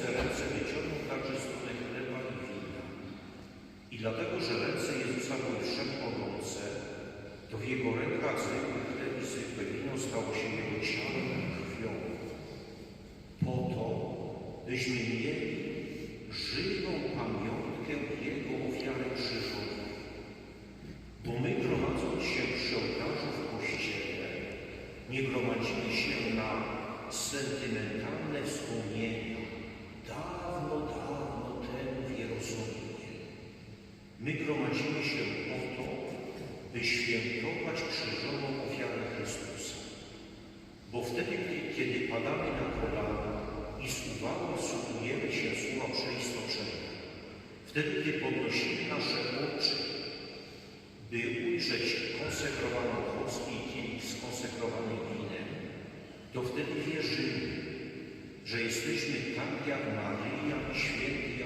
owoce ręce wyciągną także stronę chleba i wina. I dlatego, że ręce Jezusa były wszelko owoce, to w Jego rękach zwykły chleb i zwykłe wino stało się Jego ciałem i krwią. Po to, byśmy mieli żywą pamiątkę Jego ofiary krzyżowej. Bo my gromadząc się przy ołtarzu w kościele, nie gromadzimy się na sentymentalne wspomnienia dawno, dawno temu w Jerozolimie. My gromadzimy się po to, by świętować krzyżową ofiarę Chrystusa. Bo wtedy, kiedy padamy na kolana i z uwagą wsłuchujemy się słowa przeistoczenia, wtedy, gdy podnosimy nasze oczy, by ujrzeć konsekrowaną że jesteśmy tak jak Maryja i święty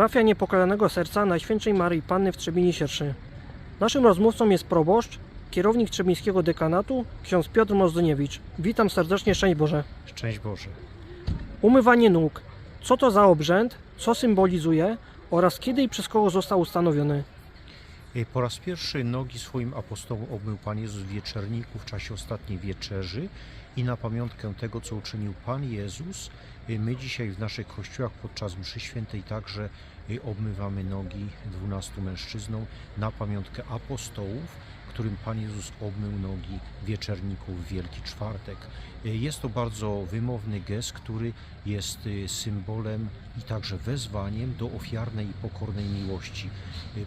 Parafia Niepokalanego Serca Najświętszej Maryi Panny w Trzebinie Sierszy. Naszym rozmówcą jest proboszcz, kierownik Trzebińskiego Dekanatu, ksiądz Piotr Mozdoniewicz. Witam serdecznie, szczęść Boże. Szczęść Boże. Umywanie nóg. Co to za obrzęd, co symbolizuje oraz kiedy i przez kogo został ustanowiony? Y, Po raz pierwszy nogi swoim apostołom obmył Pan Jezus w wieczerniku w czasie ostatniej wieczerzy i na pamiątkę tego, co uczynił Pan Jezus, y, my dzisiaj w naszych kościołach podczas mszy świętej także y, obmywamy nogi dwunastu mężczyznom na pamiątkę apostołów, którym Pan Jezus obmył nogi wieczerników w Wielki Czwartek. Y, Jest to bardzo wymowny gest, który jest symbolem i także wezwaniem do ofiarnej i pokornej miłości.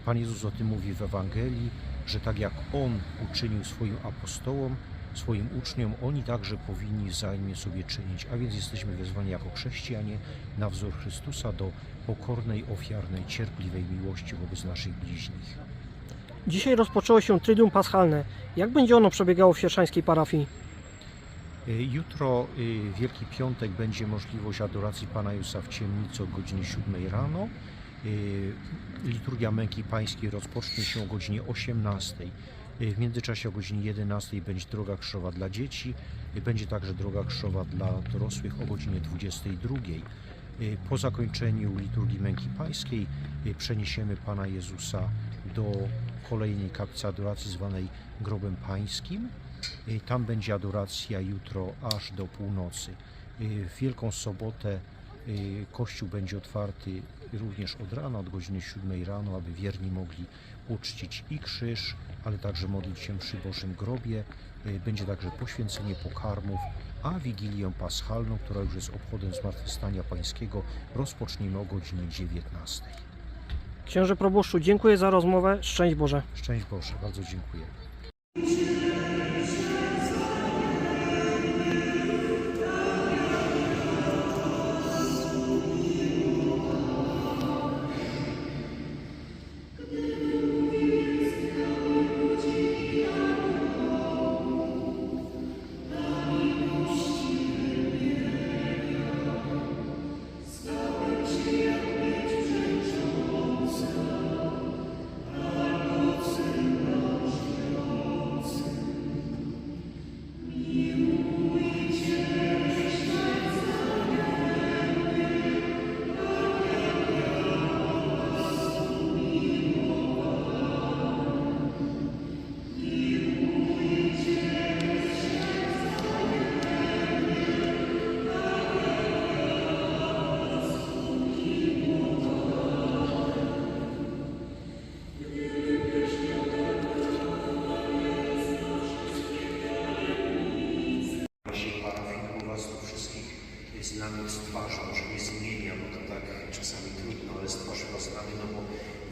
Pan Jezus o tym mówi w Ewangelii, że tak jak On uczynił swoim apostołom, swoim uczniom, oni także powinni wzajemnie sobie czynić. A więc jesteśmy wezwani jako chrześcijanie na wzór Chrystusa do pokornej, ofiarnej, cierpliwej miłości wobec naszych bliźnich. Dzisiaj rozpoczęło się Trydium Paschalne. Jak będzie ono przebiegało w sierszańskiej parafii? Y, Jutro, y, Wielki Piątek, będzie możliwość adoracji Pana Jezusa w ciemnicy o godzinie 7 rano. Y, Liturgia Męki Pańskiej rozpocznie się o godzinie 18. W międzyczasie o godzinie 11 będzie droga krzyżowa dla dzieci. Będzie także droga krzyżowa dla dorosłych o godzinie 22. Y, Po zakończeniu liturgii Męki Pańskiej przeniesiemy Pana Jezusa do kolejnej kaplicy adoracji zwanej Grobem Pańskim. Tam będzie adoracja jutro aż do północy. W Wielką Sobotę kościół będzie otwarty również od rana, od godziny 7 rano, aby wierni mogli uczcić i krzyż, ale także modlić się przy Bożym Grobie. Y, Będzie także poświęcenie pokarmów, a Wigilię Paschalną, która już jest obchodem Zmartwychwstania Pańskiego, rozpoczniemy o godzinie 19. Księże proboszczu, dziękuję za rozmowę. Szczęść Boże. Szczęść Boże, bardzo dziękuję.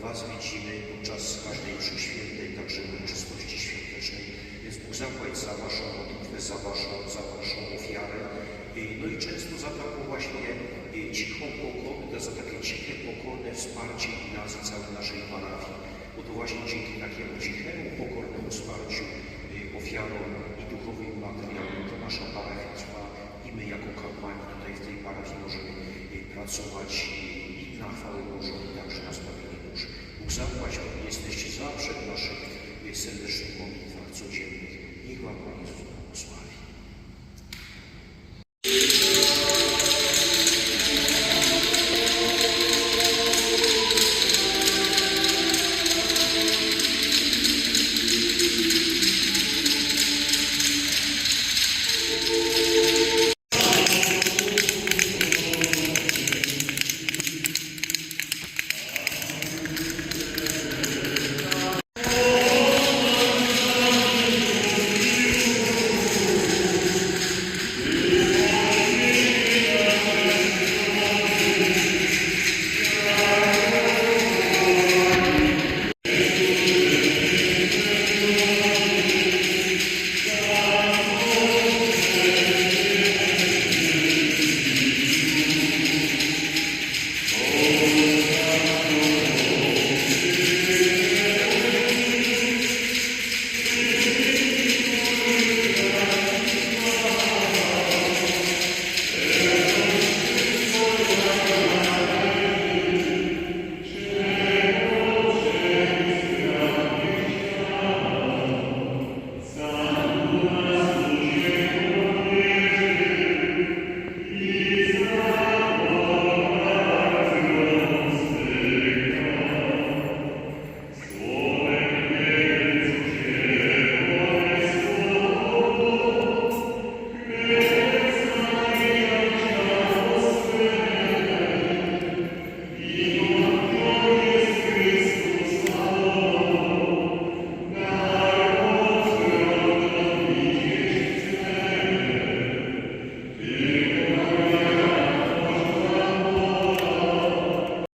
Was widzimy podczas każdej mszy świętej, także uroczystości świątecznej. Więc Bóg zapłać za Waszą modlitwę, za Waszą, za Waszą ofiarę. No i często za taką właśnie cichą pokorę, za takie ciche, pokorne wsparcie i nas i całej naszej parafii. Bo to właśnie dzięki takiemu cichemu, pokornemu wsparciu ofiarą i duchowym i materialnym to nasza parafia trwa i my jako kapłani tutaj w tej parafii możemy pracować i na chwałę Bożą i także na. Bóg zapłać, jesteście zawsze w naszych serdecznych modlitwach codziennych. Niech Wam Pan Jezus